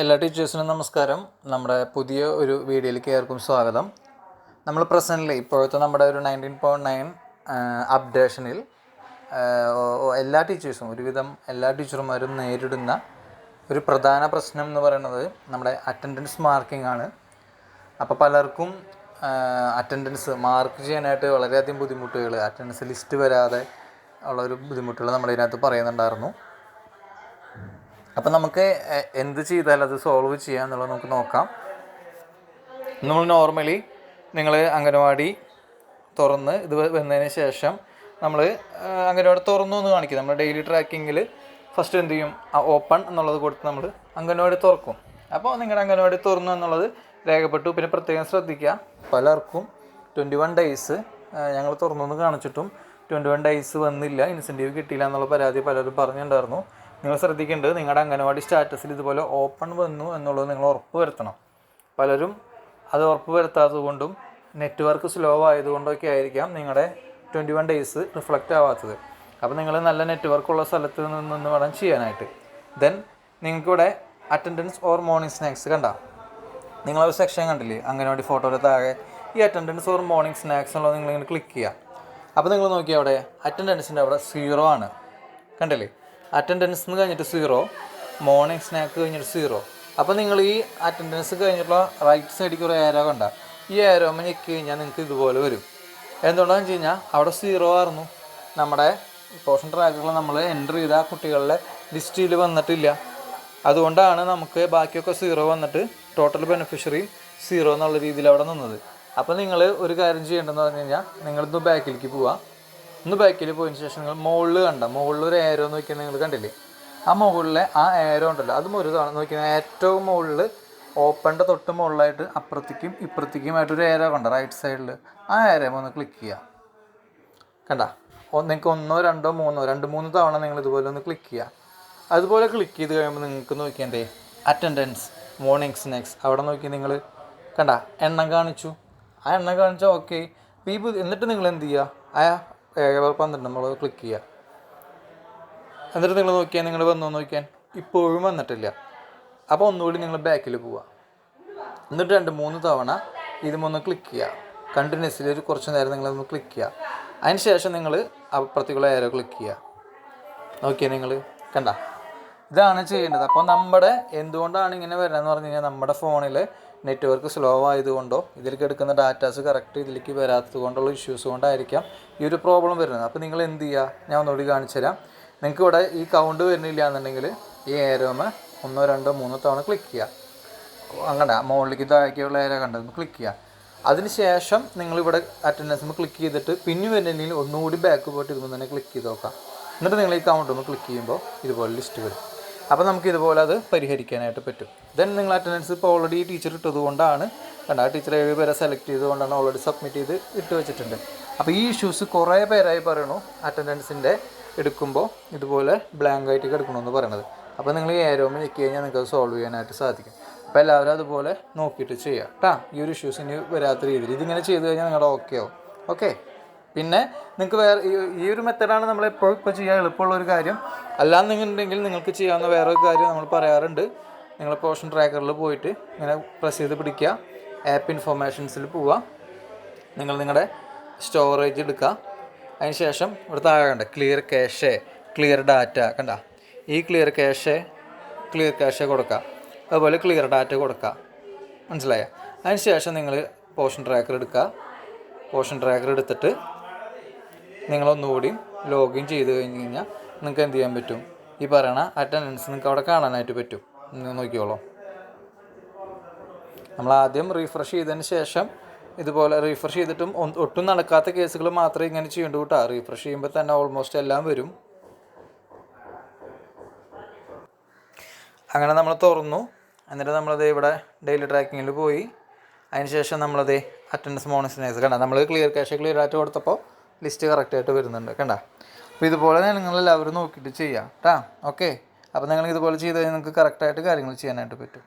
എല്ലാ ടീച്ചേഴ്സിനും നമസ്കാരം. നമ്മുടെ പുതിയ ഒരു വീഡിയോയിലേക്ക് ഏവർക്കും സ്വാഗതം. നമ്മൾ പ്രസന്റ്ലി ഇപ്പോഴത്തെ നമ്മുടെ ഒരു നയന്റീൻ പോയിന്റ് നയൻ അപ്ഡേഷനിൽ എല്ലാ ടീച്ചേഴ്സും ഒരുവിധം എല്ലാ ടീച്ചർമാരും നേരിടുന്ന ഒരു പ്രധാന പ്രശ്നം എന്ന് പറയുന്നത് നമ്മുടെ അറ്റൻഡൻസ് മാർക്കിംഗ് ആണ്. അപ്പോൾ പലർക്കും അറ്റൻഡൻസ് മാർക്ക് ചെയ്യാനായിട്ട് വളരെയധികം ബുദ്ധിമുട്ടുകൾ അറ്റൻഡൻസ് ലിസ്റ്റ് വരാതെ ഉള്ളൊരു ബുദ്ധിമുട്ടുകൾ നമ്മളിതിനകത്ത് പറയുന്നുണ്ടായിരുന്നു. അപ്പം നമുക്ക് എന്ത് ചെയ്താൽ അത് സോൾവ് ചെയ്യാം എന്നുള്ളത് നമുക്ക് നോക്കാം. നമ്മൾ നോർമലി നിങ്ങൾ അംഗനവാടി തുറന്ന് ഇത് വന്നതിന് ശേഷം നമ്മൾ അംഗനവാടി തുറന്നു എന്ന് കാണിക്കും. നമ്മൾ ഡെയിലി ട്രാക്കിങ്ങിൽ ഫസ്റ്റ് എന്ത് ചെയ്യും? ഓപ്പൺ എന്നുള്ളത് കൊടുത്ത് നമ്മൾ അംഗനവാടി തുറക്കും. അപ്പോൾ നിങ്ങളുടെ അംഗനവാടി തുറന്നു എന്നുള്ളത് രേഖപ്പെട്ടു. പിന്നെ പ്രത്യേകം ശ്രദ്ധിക്കുക. പലർക്കും ട്വന്റി വൺ ഡേയ്സ് ഞങ്ങൾ തുറന്നു എന്ന് കാണിച്ചിട്ടും ട്വന്റി വൺ ഡേയ്സ് വന്നില്ല. ഇൻസെന്റീവ് കിട്ടിയില്ല എന്നുള്ള പരാതി പലരും പറഞ്ഞിട്ടുണ്ടായിരുന്നു. നിങ്ങൾ ശ്രദ്ധിക്കേണ്ടത് നിങ്ങളുടെ അംഗനവാടി സ്റ്റാറ്റസിൽ ഇതുപോലെ ഓപ്പൺ വന്നു എന്നുള്ളത് നിങ്ങൾ ഉറപ്പ് വരുത്തണം. പലരും അത് ഉറപ്പ് വരുത്താത്തത് കൊണ്ടും നെറ്റ്വർക്ക് സ്ലോ ആയതുകൊണ്ടൊക്കെ ആയിരിക്കാം നിങ്ങളുടെ ട്വന്റി വൺ ഡേയ്സ് റിഫ്ലക്റ്റ് ആവാത്തത്. അപ്പോൾ നിങ്ങൾ നല്ല നെറ്റ്വർക്ക് ഉള്ള സ്ഥലത്ത് നിന്ന് വേണം ചെയ്യാനായിട്ട്. ദെൻ നിങ്ങൾക്കിവിടെ അറ്റൻഡൻസ് ഓർ മോർണിംഗ് സ്നാക്സ് കണ്ട? നിങ്ങളൊരു സെക്ഷൻ കണ്ടില്ലേ? അംഗനവാടി ഫോട്ടോയുടെ താഴെ ഈ അറ്റൻഡൻസ് ഓർ മോർണിംഗ് സ്നാക്സ് എന്നുള്ളത് നിങ്ങളിങ്ങനെ ക്ലിക്ക് ചെയ്യുക. അപ്പോൾ നിങ്ങൾ നോക്കിയാൽ അവിടെ അറ്റൻഡൻസിന്റെ അവിടെ സീറോ ആണ്. കണ്ടില്ലേ? അറ്റൻഡൻസ് എന്ന് കഴിഞ്ഞിട്ട് സീറോ മോർണിംഗ് സ്നാക്ക് കഴിഞ്ഞിട്ട് സീറോ അപ്പോൾ നിങ്ങൾ ഈ അറ്റൻഡൻസ് കഴിഞ്ഞിട്ടുള്ള റൈറ്റ് സൈഡിലേക്ക് ഒരു ഏരോ കണ്ട. ഈ ഏരോമ ഞെക്കി കഴിഞ്ഞാൽ നിങ്ങൾക്ക് ഇതുപോലെ വരും. എന്തുകൊണ്ടാണെന്ന് വെച്ച് കഴിഞ്ഞാൽ അവിടെ സീറോ ആയിരുന്നു. നമ്മുടെ പോഷൻ ട്രാക്കുകൾ നമ്മൾ എന്റർ ചെയ്ത കുട്ടികളുടെ ലിസ്റ്റിൽ വന്നിട്ടില്ല. അതുകൊണ്ടാണ് നമുക്ക് ബാക്കിയൊക്കെ സീറോ വന്നിട്ട് ടോട്ടൽ ബെനിഫിഷ്യറി സീറോ എന്നുള്ള രീതിയിൽ അവിടെ നിന്നത്. അപ്പോൾ നിങ്ങൾ ഒരു കാര്യം ചെയ്യേണ്ടതെന്ന് പറഞ്ഞു കഴിഞ്ഞാൽ നിങ്ങളിന്ന് ബാക്കിലേക്ക് പോവുക ഒന്ന് ബാക്കിൽ പോയതിന് ശേഷം നിങ്ങൾ മുകളിൽ കണ്ട മുകളിൽ ഒരു ഏരോ നോക്കിയാൽ നിങ്ങൾ കണ്ടില്ലേ? ആ മുകളിലെ ആ ഏരോ ഉണ്ടല്ലോ അതും ഒരു തവണ നോക്കിയാൽ ഏറ്റവും മുകളിൽ ഓപ്പണിന്റെ തൊട്ട് മുകളിലായിട്ട് അപ്പുറത്തേക്കും ഇപ്പുറത്തേക്കുമായിട്ട് ഒരു ഏരോ കണ്ട റൈറ്റ് സൈഡിൽ ആ ഏരോ ഒന്ന് ക്ലിക്ക് ചെയ്യുക കണ്ട? നിങ്ങൾക്ക് ഒന്നോ രണ്ടോ മൂന്നോ രണ്ട് മൂന്ന് തവണ നിങ്ങൾ ഇതുപോലെ ഒന്ന് ക്ലിക്ക് ചെയ്യുക അതുപോലെ ക്ലിക്ക് ചെയ്ത് കഴിയുമ്പോൾ നിങ്ങൾക്ക് നോക്കിയേണ്ടേ അറ്റൻഡൻസ് മോർണിംഗ് സ്നാക്സ് അവിടെ നോക്കി നിങ്ങൾ കണ്ട? എണ്ണം കാണിച്ചു. ആ എണ്ണം കാണിച്ചാൽ ഓക്കെ ഈ എന്നിട്ട് നിങ്ങൾ എന്ത് ചെയ്യുക ആ പന്ത്രണ്ട് നമ്മൾ ക്ലിക്ക് ചെയ്യുക എന്നിട്ട് നിങ്ങൾ നോക്കിയാൽ നിങ്ങൾ വന്നോ നോക്കിയാൽ ഇപ്പോഴും വന്നിട്ടില്ല. അപ്പോൾ ഒന്നുകൂടി നിങ്ങൾ ബാക്കിൽ പോവുക എന്നിട്ട് രണ്ട് മൂന്ന് തവണ ഇതുമൊന്ന് ക്ലിക്ക് ചെയ്യുക കണ്ടിന്യൂസ്ലി ഒരു കുറച്ച് നേരം നിങ്ങളൊന്ന് ക്ലിക്ക് ചെയ്യുക അതിന് ശേഷം നിങ്ങൾ അപ്പുറത്തേക്കുള്ള ഏരോ ക്ലിക്ക് ചെയ്യുക നോക്കിയാൽ നിങ്ങൾ കണ്ട? ഇതാണ് ചെയ്യേണ്ടത്. അപ്പോൾ നമ്മുടെ എന്തുകൊണ്ടാണ് ഇങ്ങനെ വരുന്നതെന്ന് പറഞ്ഞു കഴിഞ്ഞാൽ നമ്മുടെ ഫോണിൽ നെറ്റ്വർക്ക് സ്ലോ ആയതുകൊണ്ടോ ഇതിലേക്ക് എടുക്കുന്ന ഡാറ്റാസ് കറക്റ്റ് ഇതിലേക്ക് വരാത്തത് കൊണ്ടുള്ള ഇഷ്യൂസ് കൊണ്ടായിരിക്കാം ഈ ഒരു പ്രോബ്ലം വരുന്നത്. അപ്പോൾ നിങ്ങൾ എന്ത് ചെയ്യുക ഞാൻ ഒന്നുകൂടി കാണിച്ചു തരാം. നിങ്ങൾക്ക് ഇവിടെ ഈ കൗണ്ട് വരുന്നില്ല എന്നുണ്ടെങ്കിൽ ഈ ഏരോമ ഒന്നോ രണ്ടോ മൂന്നോ തവണ ക്ലിക്ക് ചെയ്യുക അങ്ങനെ മുകളിലേക്ക് താഴേക്കുള്ള ഏരോ കണ്ടത് ക്ലിക്ക് ചെയ്യുക അതിനുശേഷം നിങ്ങളിവിടെ അറ്റൻഡൻസ് ക്ലിക്ക് ചെയ്തിട്ട് പിന്നെ വരുന്നുണ്ടെങ്കിൽ ഒന്നുകൂടി ബാക്ക് പോയിട്ട് ഇതുമ്പോൾ തന്നെ ക്ലിക്ക് ചെയ്ത് നോക്കാം. എന്നിട്ട് നിങ്ങൾ ഈ കൗണ്ട് ക്ലിക്ക് ചെയ്യുമ്പോൾ ഇതുപോലെ ലിസ്റ്റ് വരും. അപ്പോൾ നമുക്ക് ഇതുപോലെ അത് പരിഹരിക്കാനായിട്ട് പറ്റും. ദെൻ നിങ്ങൾ അറ്റൻഡൻസ് ഇപ്പോൾ ഓൾറെഡി ടീച്ചർ ഇട്ടതുകൊണ്ടാണ് കണ്ട? ആ ടീച്ചർ ഏഴ് പേരെ സെലക്ട് ചെയ്തുകൊണ്ടാണ് ഓൾറെഡി സബ്മിറ്റ് ചെയ്ത് ഇട്ട് വെച്ചിട്ടുണ്ട്. അപ്പോൾ ഈ ഇഷ്യൂസ് കുറേ പേരായി പറയണു അറ്റൻഡൻസിന്റെ എടുക്കുമ്പോൾ ഇതുപോലെ ബ്ലാങ്ക് ആയിട്ട് എടുക്കണമെന്ന് പറയണത്. അപ്പോൾ നിങ്ങൾ ഈ ഏരോമ ചെക്ക് കഴിഞ്ഞാൽ നിങ്ങൾക്ക് അത് സോൾവ് ചെയ്യാനായിട്ട് സാധിക്കും. അപ്പോൾ എല്ലാവരും അതുപോലെ നോക്കിയിട്ട് ചെയ്യുക കേട്ടാ ഈ ഒരു ഇഷ്യൂസ് ഇനി വരാത്ത രീതിയിൽ ഇതിങ്ങനെ ചെയ്ത് കഴിഞ്ഞാൽ നിങ്ങളുടെ ഓക്കെ ആവും. ഓക്കെ പിന്നെ നിങ്ങൾക്ക് വേറെ ഈ- ഒരു മെത്തഡാണ് നമ്മൾ ഇപ്പോൾ ഇപ്പോൾ ചെയ്യാൻ എളുപ്പമുള്ള ഒരു കാര്യം. അല്ലാന്നുണ്ടെങ്കിൽ നിങ്ങൾക്ക് ചെയ്യാവുന്ന വേറെ ഒരു കാര്യം നമ്മൾ പറയാറുണ്ട്. നിങ്ങൾ പോഷൻ ട്രാക്കറിൽ പോയിട്ട് ഇങ്ങനെ പ്രസ് ചെയ്ത് പിടിക്കുക. ആപ്പ് ഇൻഫോർമേഷൻസിൽ പോവുക. നിങ്ങൾ നിങ്ങളുടെ സ്റ്റോറേജ് എടുക്കുക. അതിന് ശേഷം ഇവിടെ താഴെ കണ്ട? ക്ലിയർ ക്യാഷ് ക്ലിയർ ഡാറ്റ കണ്ട? ഈ ക്ലിയർ ക്യാഷ് ക്ലിയർ ക്യാഷ് കൊടുക്കുക. അതുപോലെ ക്ലിയർ ഡാറ്റ കൊടുക്കുക. മനസ്സിലായ? അതിന് ശേഷം നിങ്ങൾ പോഷൻ ട്രാക്കർ എടുക്കുക. പോഷൻ ട്രാക്കർ എടുത്തിട്ട് നിങ്ങളൊന്നുകൂടി ലോഗിൻ ചെയ്ത് കഴിഞ്ഞ് കഴിഞ്ഞാൽ നിങ്ങൾക്ക് എന്ത് ചെയ്യാൻ പറ്റും? ഈ പറയണ അറ്റൻഡൻസ് നിങ്ങൾക്ക് അവിടെ കാണാനായിട്ട് പറ്റും. നോക്കിയോളൂ നമ്മൾ ആദ്യം റീഫ്രഷ് ചെയ്തതിന് ശേഷം ഇതുപോലെ റീഫ്രഷ് ചെയ്തിട്ടും ഒട്ടും നടക്കാത്ത കേസുകൾ മാത്രമേ ഇങ്ങനെ ചെയ്യേണ്ടൂ കേട്ടോ റീഫ്രഷ് ചെയ്യുമ്പോൾ തന്നെ ഓൾമോസ്റ്റ് എല്ലാം വരും. അങ്ങനെ നമ്മൾ തുറന്നു. എന്നിട്ട് നമ്മളത് ഇവിടെ ഡെയിലി ട്രാക്കിങ്ങിൽ പോയി. അതിനുശേഷം നമ്മളത് അറ്റൻഡൻസ് മോണിറ്റൈസ് കണ്ട? നമ്മൾ ക്ലിയർ ക്യാഷ് ക്ലിയർ ആയിട്ട് കൊടുത്തപ്പോൾ ലിസ്റ്റ് കറക്റ്റായിട്ട് വരുന്നുണ്ട് കണ്ട? അപ്പോൾ ഇതുപോലെ നിങ്ങൾ എല്ലാവരും നോക്കിയിട്ട് ചെയ്യാം കേട്ടോ ഓക്കെ അപ്പോൾ നിങ്ങൾ ഇതുപോലെ ചെയ്ത് കഴിഞ്ഞാൽ നിങ്ങൾക്ക് കറക്റ്റായിട്ട് കാര്യങ്ങൾ ചെയ്യാനായിട്ട് പറ്റും.